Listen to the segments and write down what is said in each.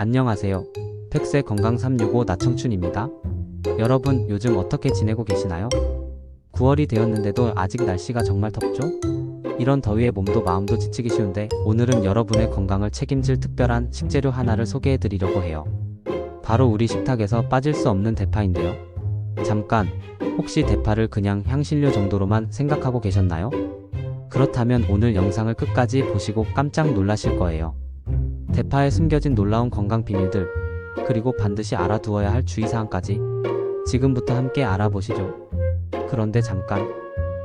안녕하세요. 팩스의 건강 365 나청춘입니다. 여러분 요즘 어떻게 지내고 계시나요? 9월이 되었는데도 아직 날씨가 정말 덥죠? 이런 더위에 몸도 마음도 지치기 쉬운데 오늘은 여러분의 건강을 책임질 특별한 식재료 하나를 소개해 드리려고 해요. 바로 우리 식탁에서 빠질 수 없는 대파인데요. 잠깐, 혹시 대파를 그냥 향신료 정도로만 생각하고 계셨나요? 그렇다면 오늘 영상을 끝까지 보시고 깜짝 놀라실 거예요. 대파에 숨겨진 놀라운 건강 비밀들, 그리고 반드시 알아두어야 할 주의사항까지 지금부터 함께 알아보시죠. 그런데 잠깐,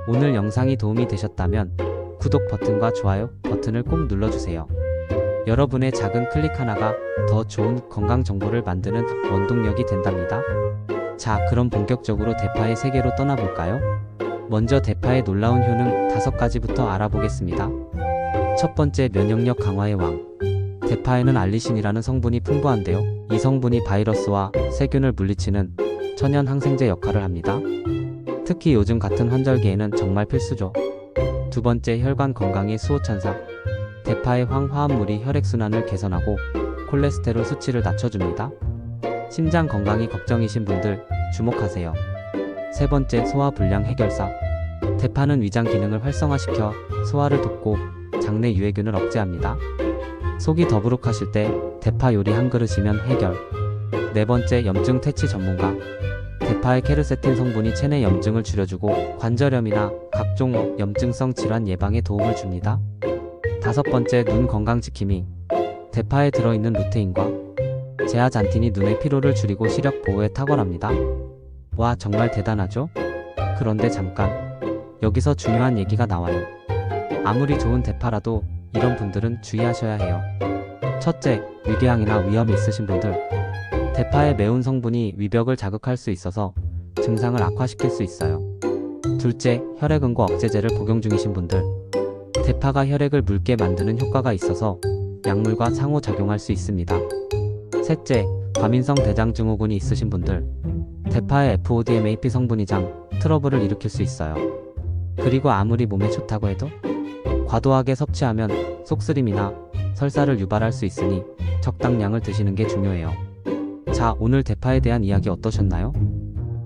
오늘 영상이 도움이 되셨다면 구독 버튼과 좋아요 버튼을 꼭 눌러주세요. 여러분의 작은 클릭 하나가 더 좋은 건강 정보를 만드는 원동력이 된답니다. 자, 그럼 본격적으로 대파의 세계로 떠나볼까요? 먼저 대파의 놀라운 효능 다섯 가지부터 알아보겠습니다. 첫 번째, 면역력 강화의 왕. 대파에는 알리신이라는 성분이 풍부한데요. 이 성분이 바이러스와 세균을 물리치는 천연 항생제 역할을 합니다. 특히 요즘 같은 환절기에는 정말 필수죠. 두 번째, 혈관 건강의 수호천사. 대파의 황화합물이 혈액순환을 개선하고 콜레스테롤 수치를 낮춰줍니다. 심장 건강이 걱정이신 분들 주목하세요. 세 번째, 소화 불량 해결사. 대파는 위장 기능을 활성화시켜 소화를 돕고 장내 유해균을 억제합니다. 속이 더부룩하실 때 대파 요리 한 그릇이면 해결. 네 번째, 염증 퇴치 전문가. 대파의 케르세틴 성분이 체내 염증을 줄여주고 관절염이나 각종 염증성 질환 예방에 도움을 줍니다. 다섯 번째, 눈 건강 지킴이. 대파에 들어있는 루테인과 제아잔틴이 눈의 피로를 줄이고 시력 보호에 탁월합니다. 와, 정말 대단하죠? 그런데 잠깐. 여기서 중요한 얘기가 나와요. 아무리 좋은 대파라도 이런 분들은 주의하셔야 해요. 첫째, 위궤양이나 위험이 있으신 분들. 대파의 매운 성분이 위벽을 자극할 수 있어서 증상을 악화시킬 수 있어요. 둘째, 혈액응고 억제제를 복용 중이신 분들. 대파가 혈액을 묽게 만드는 효과가 있어서 약물과 상호작용할 수 있습니다. 셋째, 과민성 대장 증후군이 있으신 분들. 대파의 FODMAP 성분이장 트러블을 일으킬 수 있어요. 그리고 아무리 몸에 좋다고 해도 과도하게 섭취하면 속쓰림이나 설사를 유발할 수 있으니 적당량을 드시는 게 중요해요. 자, 오늘 대파에 대한 이야기 어떠셨나요?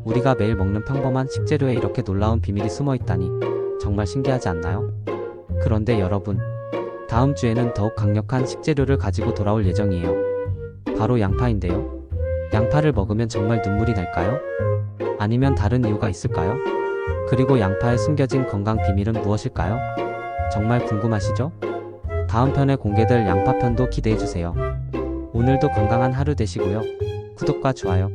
우리가 매일 먹는 평범한 식재료에 이렇게 놀라운 비밀이 숨어 있다니 정말 신기하지 않나요? 그런데 여러분, 다음 주에는 더욱 강력한 식재료를 가지고 돌아올 예정이에요. 바로 양파인데요. 양파를 먹으면 정말 눈물이 날까요? 아니면 다른 이유가 있을까요? 그리고 양파에 숨겨진 건강 비밀은 무엇일까요? 정말 궁금하시죠? 다음 편에 공개될 양파편도 기대해주세요. 오늘도 건강한 하루 되시고요. 구독과 좋아요,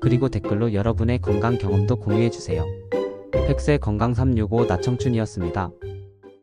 그리고 댓글로 여러분의 건강 경험도 공유해주세요. 팩스의 건강 365 나청춘이었습니다.